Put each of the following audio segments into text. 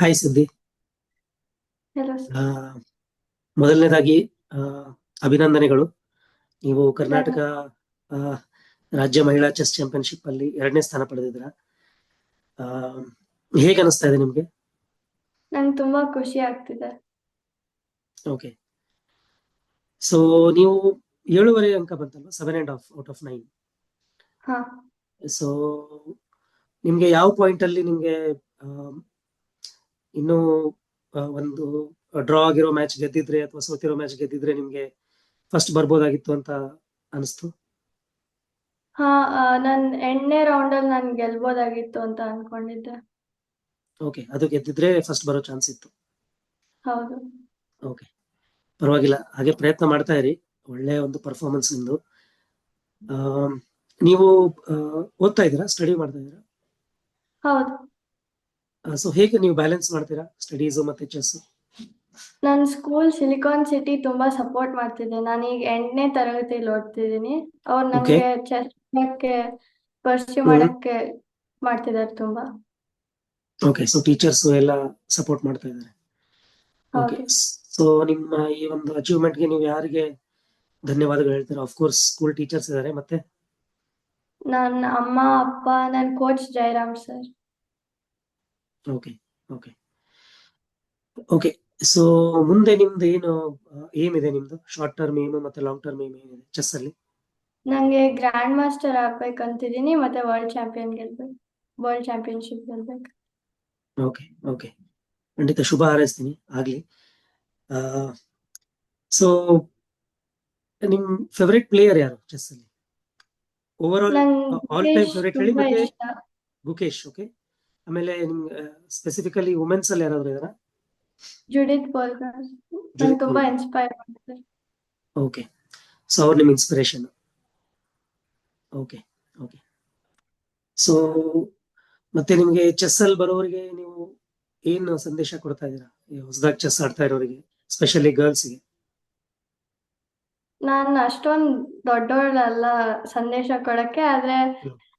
Hi ಸುದ್ದಿ ಮೊದಲನೇದಾಗಿ ಅಭಿನಂದನೆಗಳು. ನೀವು ಕರ್ನಾಟಕ ರಾಜ್ಯ ಮಹಿಳಾ ಚೆಸ್ ಚಾಂಪಿಯನ್ಶಿಪ್ ಅಲ್ಲಿ ಎರಡನೇ ಸ್ಥಾನ ಪಡೆದಿದ್ರ ಆ, ಹೇಗೆ ಅನಿಸ್ತಾ ಇದೆ ನಿಮ್ಗೆ? ನಂಗೆ ತುಂಬಾ ಖುಷಿ ಆಗ್ತಿದೆ. ಓಕೆ. ಸೊ ನೀವು ಏಳುವರೆ ಅಂಕ ಬಂತಲ್ವಾ? Seven and half out of nine ಹಾ. ಸೊ ನಿಮ್ಗೆ ಯಾವ ಪಾಯಿಂಟ್ ಅಲ್ಲಿ ನಿಮ್ಗೆ ಇನ್ನೂ ಒಂದು ಡ್ರಾ ಆಗಿರೋ ಮ್ಯಾಚ್ ಗೆದ್ದಿದ್ರೆ ಅಥವಾ ಸೋತಿರೋ ಮ್ಯಾಚ್ ಗೆದ್ದಿದ್ರೆ ನಿಮ್ಗೆ ಫಸ್ಟ್ ಬರ್ಬೋದಾಗಿತ್ತು ಅಂತ ಅನಿಸ್ತು? ಹಾ ನಾನ್ ಎಂಟನೇ ರೌಂಡ್ ಅಲ್ಲಿ ನಾನು ಗೆಲ್ಬೋದಾಗಿತ್ತು ಅಂತ ಅನ್ಕೊಂಡಿದ್ದೆ. ಓಕೆ ಅದು ಗೆದ್ದಿದ್ರೆ ಫಸ್ಟ್ ಬರೋ ಚಾನ್ಸ್ ಇತ್ತು. ಹೌದು. ಓಕೆ ಪರವಾಗಿಲ್ಲ ಹಾಗೆ ಪ್ರಯತ್ನ ಮಾಡ್ತಾ ಇರಿ. ಒಳ್ಳೆ ಒಂದು ಪರ್ಫಾರ್ಮೆನ್ಸ್ ನಿಮ್ದು. ಆಮ್, ನೀವು ಆ, ಓದ್ತಾ ಇದ್ದೀರಾ? ಸ್ಟಡಿ ಮಾಡ್ತಾ ಇದ್ದೀರಾ? ಹೌದು. ಸೊ ಹೇಗೆ ನೀವು ಬ್ಯಾಲೆನ್ಸ್ ಮಾಡ್ತೀರಾ ಸ್ಟಡೀಸ್ ಮತ್ತೆ ಚೆಸ್ ನನ್ನ ಸ್ಕೂಲ್ ಸಿಲಿಕಾನ್ ಸಿಟಿ ತುಂಬಾ ಸಪೋರ್ಟ್ ಮಾಡ್ತಿದೆ. ನಾನು ಈಗ ಎಂಟನೇ ತರಗತಿಯಲ್ಲಿ ಓದ್ತಿದ್ದೀನಿ. ಅವ್ರು ನಮಗೆ ನಮ್ಗೆ ಚೆಸ್ ಮಾಡಕ್ಕೆ ಪರ್ಸ್ಯೂ. ಮಾಡಕ್ಕೆ ಮಾಡ್ತಿದ್ದಾರೆ ತುಂಬಾ. ಓಕೆ ಸೊ ಟೀಚರ್ಸ್ ಎಲ್ಲ ಸಪೋರ್ಟ್ ಮಾಡ್ತಾ ಇದ್ದಾರೆ. ಓಕೆ ಸೊ ನಿಮ್ಮ ಈ ಒಂದು ಅಚೀವ್ಮೆಂಟ್ಗೆ ನೀವು ಯಾರಿಗೆ ಧನ್ಯವಾದಗಳು ಹೇಳ್ತೀರಾ? ಆಫ್ ಕೋರ್ಸ್ ಸ್ಕೂಲ್ ಟೀಚರ್ಸ್ ಇದ್ದಾರೆ ಮತ್ತೆ? ನನ್ನ ಅಮ್ಮ ಅಪ್ಪ ನನ್ನ coach Jayaram sir okay okay okay so ಮುಂದೆ ನಿಮ್ದು ಏನು ಏಮ್ ಇದೆ ನಿಮ್ದು? ಶಾರ್ಟ್ ಟರ್ಮ್ ಏಮ್ ಮತ್ತೆ ಲಾಂಗ್ ಟರ್ಮ್ ಏಮ್ ಏನಿದೆ ಚೆಸ್ ಅಲ್ಲಿ? ನಂಗೆ ಗ್ರ್ಯಾಂಡ್ ಮಾಸ್ಟರ್ ಆಗ್ಬೇಕಂತಿದೀನಿ ಮತ್ತೆ ವರ್ಲ್ಡ್ ಚಾಂಪಿಯನ್ ಗೆಲ್ಬೇಕು ವರ್ಲ್ಡ್ ಚಾಂಪಿಯನ್ಶಿಪ್ ಗೆಲ್ಬೇಕು. ಓಕೆ ಓಕೆ ಖಂಡಿತ ಶುಭ ಹಾರೈಸ್ತೀನಿ ಆಗ್ಲಿ. ಸೊ ನಿಮ್ ಫೇವರೇಟ್ ಪ್ಲೇಯರ್ ಯಾರು ಚೆಸ್ ಅಲ್ಲಿ? Over all all time favourite ಹೇಳಿ ಮತ್ತೆ ಗುಕೇಶ್ ಓಕೆ ಆಮೇಲೆ ನಿಮ್ಗೆ ಸ್ಪೆಸಿಫಿಕಲಿ ವುಮೆನ್ಸ್ ಅಲ್ಲಿ ಯಾರಾದ್ರು ಇದಾರ ಜುಡಿತ್ ಬೋಲ್ಕರ್ ತುಂಬಾ ಇನ್ಸ್ಪೈರ್ ಮಾಡ್ತಾರೆ ಓಕೆ ಸೊ ಅವ್ರು ನಿಮ್ ಇನ್ಸ್ಪಿರೇಷನ್ ಓಕೆ ಓಕೆ ಸೊ ಮತ್ತೆ ನಿಮ್ಗೆ ಚೆಸ್ ಅಲ್ಲಿ ಬರೋರಿಗೆ ನೀವು ಏನು ಸಂದೇಶ ಕೊಡ್ತಾ ಇದ್ದೀರಾ? ಹೊಸದಾಗಿ ಚೆಸ್ ಆಡ್ತಾ ಇರೋರಿಗೆ ಸ್ಪೆಷಲಿ ಗರ್ಲ್ಸ್ಗೆ ನಾನು ಅಷ್ಟೊಂದ್ ದೊಡ್ಡವಳಲ್ಲ ಸಂದೇಶ ಕೊಡಕ್ಕೆ ಆದ್ರೆ.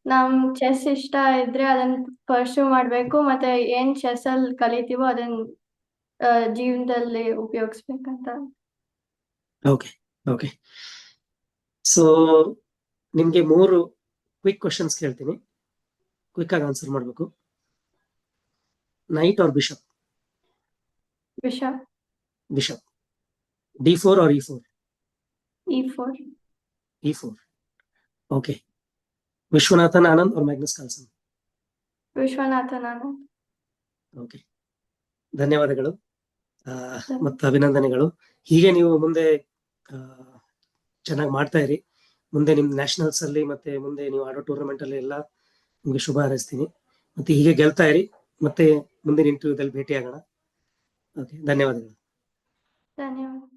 ನಮ್ ಚೆಸ್ ಇಷ್ಟ ಇದ್ರೆ ಅದನ್ನ ಪರ್ಸ್ಯೂ ಮಾಡ್ಬೇಕು ಮತ್ತೆ ಏನ್ ಚೆಸ್ ಅಲ್ಲಿ ಕಲಿತೀವೋ ಅದನ್ನ ಜೀವನದಲ್ಲಿ ಉಪಯೋಗಿಸ್ಬೇಕಂತ. ಓಕೆ ಓಕೆ ಸೊ ನಿಮ್ಗೆ ಮೂರು ಕ್ವಿಕ್ ಕ್ವಶನ್ಸ್ ಕೇಳ್ತೀನಿ. ಕ್ವಿಕ್ ಆಗಿ ಆನ್ಸರ್ ಮಾಡ್ಬೇಕು. Knight or bishop bishop bishop D four or E four E four E four okay Viswanathan Anand और Magnus Carlsen Viswanathan Anand. Okay ಧನ್ಯವಾದಗಳು. ಆ, ಮತ್ತು ಅಭಿನಂದನೆಗಳು. ಹೀಗೆ ನೀವು ಮುಂದೆ ಚೆನ್ನಾಗಿ ಮಾಡ್ತಾ ಇರಿ. ಮುಂದೆ ನಿಮ್ ನ್ಯಾಷನಲ್ಸ್ ಅಲ್ಲಿ ಮತ್ತೆ ಮುಂದೆ ನೀವು ಆಡೋ ಟೂರ್ನಮೆಂಟ್ ಅಲ್ಲಿ ಎಲ್ಲ ನಿಮ್ಗೆ ಶುಭ ಹಾರೈಸ್ತೀನಿ. ಮತ್ತೆ ಹೀಗೆ ಗೆಲ್ತಾ ಇರಿ. ಮತ್ತೆ ಮುಂದಿನ ಇಂಟರ್ವ್ಯೂದಲ್ಲಿ ಭೇಟಿ ಆಗೋಣ. ಓಕೆ ಧನ್ಯವಾದಗಳು. ಧನ್ಯವಾದ